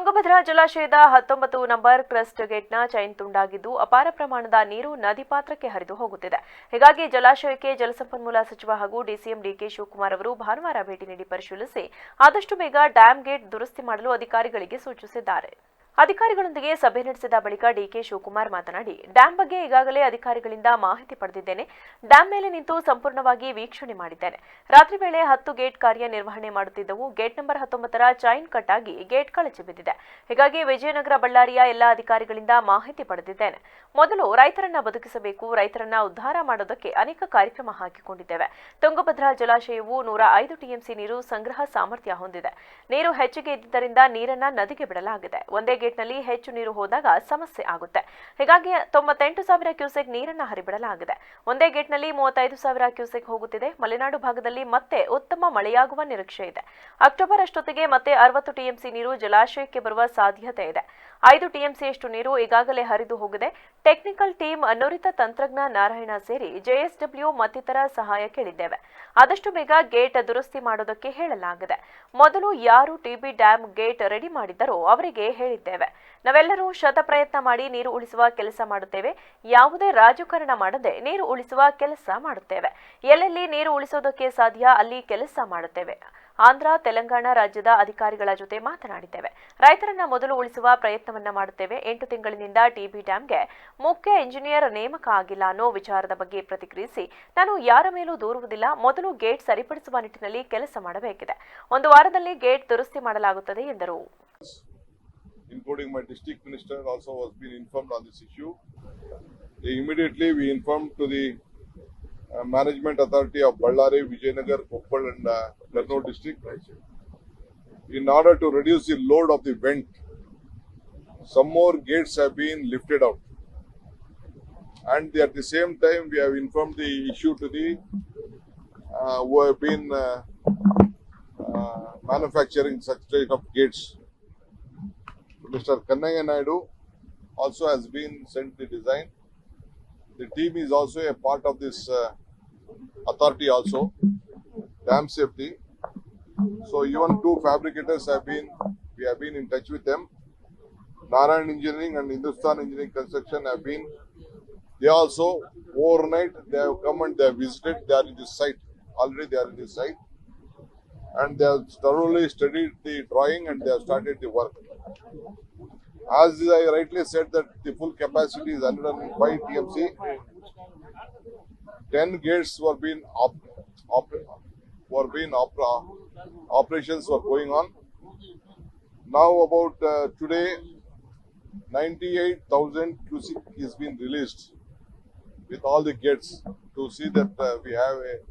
ತುಂಗಭದ್ರಾ ಜಲಾಶಯದ ಹತ್ತೊಂಬತ್ತು number crest ಗೇಟ್ನ ಚೈನ್ ತುಂಡಾಗಿದ್ದು ಅಪಾರ ಪ್ರಮಾಣದ ನೀರು ನದಿ ಪಾತ್ರಕ್ಕೆ ಹರಿದು ಹೋಗುತ್ತಿದೆ. ಹೀಗಾಗಿ ಜಲಾಶಯಕ್ಕೆ ಜಲಸಂಪನ್ಮೂಲ ಸಚಿವ ಹಾಗೂ ಡಿಸಿಎಂ ಡಿಕೆ ಶಿವಕುಮಾರ್ ಅವರು ಭಾನುವಾರ ಭೇಟಿ ನೀಡಿ ಪರಿಶೀಲಿಸಿ ಆದಷ್ಟು ಬೇಗ ಡ್ಯಾಂ ಗೇಟ್ ದುರಸ್ತಿ ಮಾಡಲು ಅಧಿಕಾರಿಗಳಿಗೆ ಸೂಚಿಸಿದ್ದಾರೆ. ಅಧಿಕಾರಿಗಳೊಂದಿಗೆ ಸಭೆ ನಡೆಸಿದ ಬಳಿಕ ಡಿಕೆ ಶಿವಕುಮಾರ್ ಮಾತನಾಡಿ, ಡ್ಯಾಂ ಬಗ್ಗೆ ಈಗಾಗಲೇ ಅಧಿಕಾರಿಗಳಿಂದ ಮಾಹಿತಿ ಪಡೆದಿದ್ದೇನೆ. ಡ್ಯಾಂ ಮೇಲೆ ನಿಂತು ಸಂಪೂರ್ಣವಾಗಿ ವೀಕ್ಷಣೆ ಮಾಡಿದ್ದೇನೆ. ರಾತ್ರಿ ವೇಳೆ ಹತ್ತು ಗೇಟ್ ಕಾರ್ಯ ನಿರ್ವಹಣೆ ಮಾಡುತ್ತಿದ್ದವು. ಗೇಟ್ ನಂಬರ್ ಹತ್ತೊಂಬತ್ತರ ಚೈನ್ ಕಟ್ ಆಗಿ ಗೇಟ್ ಕಳಚಿ ಬಿದ್ದಿದೆ. ಹೀಗಾಗಿ ವಿಜಯನಗರ ಬಳ್ಳಾರಿಯ ಎಲ್ಲ ಅಧಿಕಾರಿಗಳಿಂದ ಮಾಹಿತಿ ಪಡೆದಿದ್ದೇನೆ. ಮೊದಲು ರೈತರನ್ನ ಬದುಕಿಸಬೇಕು, ರೈತರನ್ನ ಉದ್ಧಾರ ಮಾಡೋದಕ್ಕೆ ಅನೇಕ ಕಾರ್ಯಕ್ರಮ ಹಾಕಿಕೊಂಡಿದ್ದೇವೆ. ತುಂಗಭದ್ರಾ ಜಲಾಶಯವು ನೂರ ಐದು ಟಿಎಂಸಿ ನೀರು ಸಂಗ್ರಹ ಸಾಮರ್ಥ್ಯ ಹೊಂದಿದೆ. ನೀರು ಹೆಚ್ಚಿಗೆ ಇದ್ದಿದ್ದರಿಂದ ನೀರನ್ನ ನದಿಗೆ ಬಿಡಲಾಗಿದೆ. ಒಂದೇ ಗೇಟ್ನಲ್ಲಿ ಹೆಚ್ಚು ನೀರು ಹೋದಾಗ ಸಮಸ್ಯೆ ಆಗುತ್ತೆ. ಹೀಗಾಗಿ ತೊಂಬತ್ತೆಂಟು ಸಾವಿರ ಕ್ಯೂಸೆಕ್ ನೀರನ್ನು ಹರಿಬಿಡಲಾಗಿದೆ. ಒಂದೇ ಗೇಟ್ನಲ್ಲಿ ಮೂವತ್ತೈದು ಸಾವಿರ ಕ್ಯೂಸೆಕ್ ಹೋಗುತ್ತಿದೆ. ಮಲೆನಾಡು ಭಾಗದಲ್ಲಿ ಮತ್ತೆ ಉತ್ತಮ ಮಳೆಯಾಗುವ ನಿರೀಕ್ಷೆ ಇದೆ. ಅಕ್ಟೋಬರ್ ಅಷ್ಟೊತ್ತಿಗೆ ಮತ್ತೆ ಅರವತ್ತು ಟಿಎಂಸಿ ನೀರು ಜಲಾಶಯಕ್ಕೆ ಬರುವ ಸಾಧ್ಯತೆ ಇದೆ. ಐದು ಟಿಎಂಸಿಯಷ್ಟು ನೀರು ಈಗಾಗಲೇ ಹರಿದು ಹೋಗಿದೆ. ಟೆಕ್ನಿಕಲ್ ಟೀಮ್ ನುರಿತ ತಂತ್ರಜ್ಞ ನಾರಾಯಣ ಸೇರಿ ಜೆಎಸ್ಡಬ್ಲ್ಯೂ ಮತ್ತಿತರ ಸಹಾಯ ಕೇಳಿದ್ದೇವೆ. ಆದಷ್ಟು ಬೇಗ ಗೇಟ್ ದುರಸ್ತಿ ಮಾಡೋದಕ್ಕೆ ಹೇಳಲಾಗಿದೆ. ಮೊದಲು ಯಾರು ಟಿಬಿ ಡ್ಯಾಂ ಗೇಟ್ ರೆಡಿ ಮಾಡಿದ್ದರೋ ಅವರಿಗೆ ಹೇಳಿದ್ದೇವೆ. ನಾವೆಲ್ಲರೂ ಶತ ಪ್ರಯತ್ನ ಮಾಡಿ ನೀರು ಉಳಿಸುವ ಕೆಲಸ ಮಾಡುತ್ತೇವೆ. ಯಾವುದೇ ರಾಜಕಾರಣ ಮಾಡದೆ ನೀರು ಉಳಿಸುವ ಕೆಲಸ ಮಾಡುತ್ತೇವೆ. ಎಲ್ಲೆಲ್ಲಿ ನೀರು ಉಳಿಸೋದಕ್ಕೆ ಸಾಧ್ಯ, ಅಲ್ಲಿ ಕೆಲಸ ಮಾಡುತ್ತೇವೆ. ಆಂಧ್ರ, ತೆಲಂಗಾಣ ರಾಜ್ಯದ ಅಧಿಕಾರಿಗಳ ಜೊತೆ ಮಾತನಾಡಿದ್ದೇವೆ. ರೈತರನ್ನ ಮೊದಲು ಉಳಿಸುವ ಪ್ರಯತ್ನವನ್ನ ಮಾಡುತ್ತೇವೆ. ಎಂಟು ತಿಂಗಳಿನಿಂದ ಟಿಬಿ ಡ್ಯಾಂಗೆ ಮುಖ್ಯ ಇಂಜಿನಿಯರ್ ನೇಮಕ ಆಗಿಲ್ಲ ಅನ್ನೋ ವಿಚಾರದ ಬಗ್ಗೆ ಪ್ರತಿಕ್ರಿಯಿಸಿ, ನಾನು ಯಾರ ಮೇಲೂ ದೂರುವುದಿಲ್ಲ. ಮೊದಲು ಗೇಟ್ ಸರಿಪಡಿಸುವ ನಿಟ್ಟಿನಲ್ಲಿ ಕೆಲಸ ಮಾಡಬೇಕಿದೆ. ಒಂದು ವಾರದಲ್ಲಿ ಗೇಟ್ ದುರಸ್ತಿ ಮಾಡಲಾಗುತ್ತದೆ ಎಂದರು. Including my district minister also was been informed on this issue. Immediately we informed to management authority of Ballari, Vijayanagar, Koppal and uh, district. In order to reduce the load of the vent, some more gates have been lifted out. And at the same time, we have informed the issue to the uh, who have been uh, uh, manufacturing such type of gates. Mr. Kannaya Naidu also has been sent the design. The team is also a part of this uh, authority also, dam safety. So even two fabricators have been, we have been in touch with them. Narayan Engineering and Hindustan Engineering Construction have been, they also overnight they have come and they have visited, they are in this site, already they are in this site. And they have thoroughly studied the drawing and they have started the work. As I rightly said that the full capacity is 105 TMC. 10 gates were being op, were being opera, operations were going on. Now about uh, today, 98,000 cusic is being released with all the gates to see that uh, we have a